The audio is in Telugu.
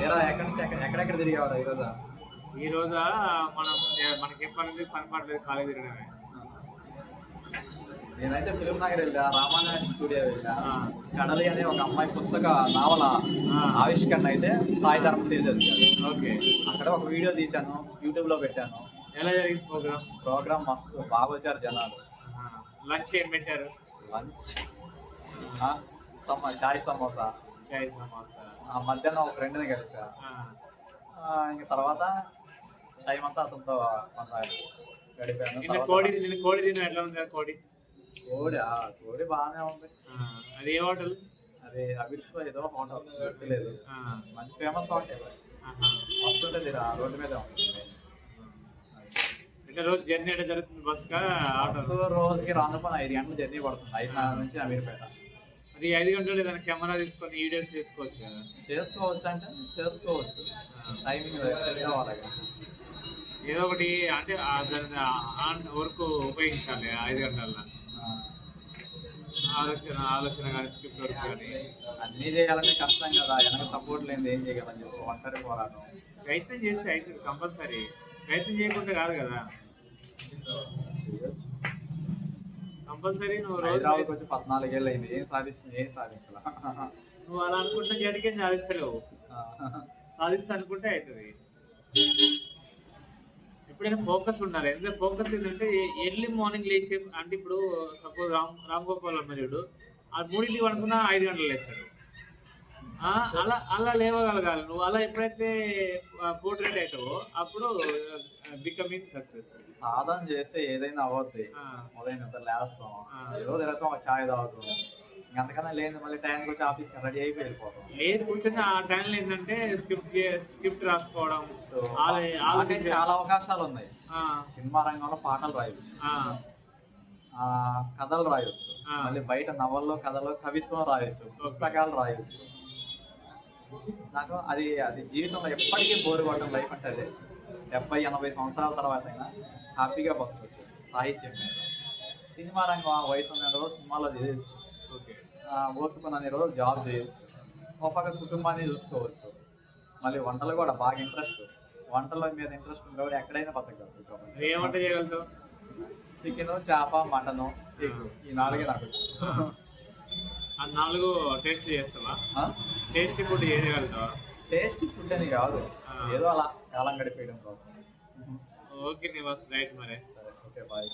ఏరా ఎక్కడి నుంచి ఎక్కడ ఎక్కడెక్కడ తిరిగేవారా ఈరోజు ఈ రోజా మనం ఏ- మనకేం పని ఉంది పని పడలేదు కాలేజ్ తిరగడమే నేనైతే ఫిలిం నగర్ వెళ్ళా రామానాయుడు స్టూడియో వెళ్ళా. కడలి అనే ఒక అమ్మాయి పుస్తక నావల. ఆవిష్కరణ అయితే సాయి ధర్మ తేజ్ ఓకే. అక్కడ ఒక వీడియో తీశాను యూట్యూబ్లో పెట్టాను. ఎలా జరిగింది ప్రోగ్రామ్? ప్రోగ్రామ్ మస్తు బాగా వచ్చారు జనాలు. లంచ్ ఏం పెట్టారు? లంచ్? సమ చాయ్ సమోసా. చాయ్ సమోసా. ఆ మధ్యాహ్నం ఒక ఫ్రెండ్ని కలిసా. ఇంక తర్వాత టైం అంతా అతనితో గడిపాను. కోడి నిన్న కోడి తిన ఎట్లా ఉంది కోడి? కోడి? ఆ, కోడి బాగానే ఉంది. అది ఏ హోటల్? అది అబిడ్స్ ఏదో హోటల్ గుర్తులేదు. మంచి ఫేమస్ హోటల్. వస్తుంటది ఆ రోడ్డు మీద ఉంటుంది. అంటే రోజు జర్నీ ఎట్లా జరుగుతుంది బస్ బస్సు రోజుకి రాను పని ఐదు గంటలు జర్నీ పడుతుంది. ఐదున్నర నుంచి అమీర్పేట. అది ఐదు గంటలు ఏదైనా కెమెరా తీసుకొని వీడియోస్ చేసుకోవచ్చు కదా. చేసుకోవచ్చు అంటే చేసుకోవచ్చు. టైమింగ్. ఏదో ఒకటి అంటే ఆన్ వరకు ఉపయోగించాలి ఐదు గంటల ఆ, ఆలోచన ఆలోచన కానీ స్క్రిప్ట్ వర్క్ కానీ అన్నీ చేయాలంటే కష్టం కదా. వెనక సపోర్ట్ లేని ఏం చేయగలని చెప్పి. ఒంటరి పోరాటం. ప్రయత్నం చేస్తే అవుతుంది కంపల్సరీ. ప్రయత్నం చేయకుండా కాదు కదా. కంపల్సరీ నువ్వు హైదరాబాద్కి వచ్చి పద్నాలుగేళ్ళు అయింది ఏం సాధించింది? ఏం సాధించలా? నువ్వు అలా అనుకుంటే జడికే సాధిస్తలేవు. సాధిస్తా అనుకుంటే అవుతుంది ఎప్పుడైనా ఫోకస్ ఉండాలి. ఎందుకంటే ఫోకస్ ఏంటంటే ఎర్లీ మార్నింగ్ లేచి అంటే ఇప్పుడు సపోజ్ రామ్ రామ్ గోపాల్ అమ్మజుడు ఆ మూడింటికి అనుకున్నా ఐదు గంటలు లేస్తాడు. అలా అలా లేవగలగాలి. నువ్వు అలా ఎప్పుడైతే పోర్ట్రేట్ అవుతావో అప్పుడు బికమింగ్ సక్సెస్ సాధన చేస్తే ఏదైనా అవ్వద్ది నిద్ర లేస్తాం. ఏదో తిరుగుతాం ఒక ఛాయ్ తాగుతాం. అంతకన్నా లేదు మళ్ళీ టైంకి వచ్చి ఆఫీస్కి రెడీ అయిపోయి వెళ్ళిపోతాం. లేదు కూర్చొని ఆ టైంలో ఏంటంటే స్క్రిప్ట్ స్క్రిప్ట్ రాసుకోవడం ఆలోచించే- చాలా అవకాశాలు ఉన్నాయి. సినిమా రంగంలో పాటలు రాయొచ్చు. ఆ, కథలు రాయొచ్చు. మళ్ళీ బయట నవల్లో కథలో కవిత్వం రాయొచ్చు. పుస్తకాలు రాయొచ్చు. నాకు అది అది జీవితంలో ఎప్పటికీ బోరు కొట్టడం లైఫ్ అంటే అదే. డెబ్బై ఎనభై సంవత్సరాల తర్వాత అయినా హ్యాపీగా బతకొచ్చు సాహిత్యం మీద. సినిమా రంగం ఆ వయసు ఉన్న రోజు సినిమాలో చేయొచ్చు. ఓకే. ఓర్పుకున్న రోజు జాబ్ చేయొచ్చు. ఒక పక్క కుటుంబాన్ని చూసుకోవచ్చు. మళ్ళీ వంటలు కూడా బాగా ఇంట్రెస్ట్ వంటల మీద ఇంట్రెస్ట్ ఉండేవాడు ఎక్కడైనా బతకగలరు చికెన్ చేప మటను ఎగ్. ఈ నాలుగే నాకు. ఆ నాలుగు టేస్ట్ చేస్తావా? టేస్ట్ ఫుడ్ చేయగలుగుతావా టేస్ట్ ఫుడ్ అని కాదు. ఏదో అలా కాలం గడిపేయడం కోసం. ఓకే నివాస్ రైట్ మరి. సరే ఓకే బాయ్.